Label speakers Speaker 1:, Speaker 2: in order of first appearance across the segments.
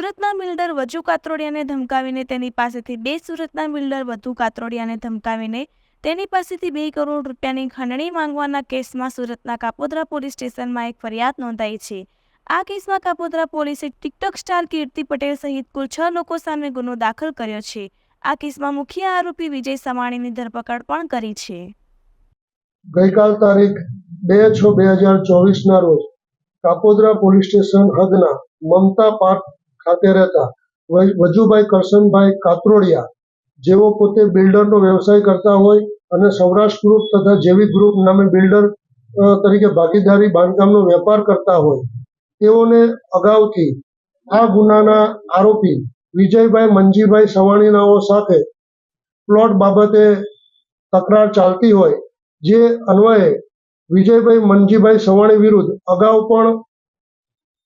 Speaker 1: સુરતના બિલ્ડર વજુ કાત્રોડિયાને ધમકાવીને તેની પાસેથી બે સુરતના બિલ્ડર વધુ કાત્રોડિયાને ધમકાવીને તેની પાસેથી બે કરોડ રૂપિયાની ખંડણી માંગવાના કેસમાં સુરતના કાપોદ્રા પોલીસ સ્ટેશનમાં એક ફરિયાદ નોંધાઈ છે. આ કેસમાં કાપોદ્રા પોલીસે ટિકટોક સ્ટાર કીર્તિ પટેલ સહિત કુલ છ લોકો સામે ગુનો દાખલ કર્યો છે. આ કેસમાં મુખ્ય આરોપી વિજય સમાણીની ધરપકડ પણ કરી છે.
Speaker 2: ગઈકાલ તારીખ બે છ બે હજાર ચોવીસના રોજ કાપોદ્રા પોલીસ સ્ટેશન હદના મમતા પાર્ક ખાતે રહેતા વજ- વજુભાઈ કરશનભાઈ કાત્રોડિયા, જેઓ પોતે બિલ્ડરનો વ્યવસાય કરતા હોય અને સૌરાષ્ટ્ર ગ્રુપ તથા જેવી ગ્રુપ નામે બિલ્ડર તરીકે ભાગીદારી બાંધકામનો વેપાર કરતા હોય. તેઓને અગાઉથી આ ગુનાના આરોપી વિજયભાઈ મંજીભાઈ સવાણીનાઓ સાથે પ્લોટ બાબતે તકરાર ચાલતી હોય, જે અન્વયે વિજયભાઈ મનજીભાઈ સવાણી વિરુદ્ધ અગાઉ પણ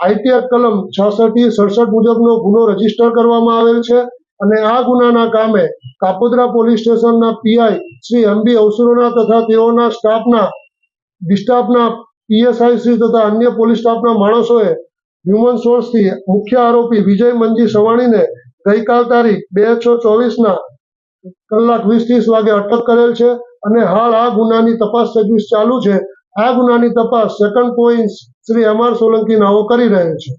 Speaker 2: આઈટીઆર કલમ છાસઠ સડસઠ મુજબનો ગુનો રજિસ્ટર કરવામાં આવેલ છે અને આ ગુનાના કામે કાપોદ્રા પોલીસ સ્ટેશનના પીઆઈ શ્રી એમ બી અવસરોના તથા તેઓના સ્ટાફના, ડિસ્ટાફના પીએસઆઈ શ્રી તથા અન્ય પોલીસ સ્ટાફના માણસોએ હ્યુમન સોર્સથી મુખ્ય આરોપી વિજય મંજી સવાણીને ગઈકાલ તારીખ બે છ ચોવીસના કલાક વીસ ત્રીસ વાગે અટક કરેલ છે અને હાલ આ ગુનાની તપાસ તજવીજ ચાલુ છે આ ગુનાની તપાસ second point Shri M R Solanki નાઓ કરી રહ્યા છે.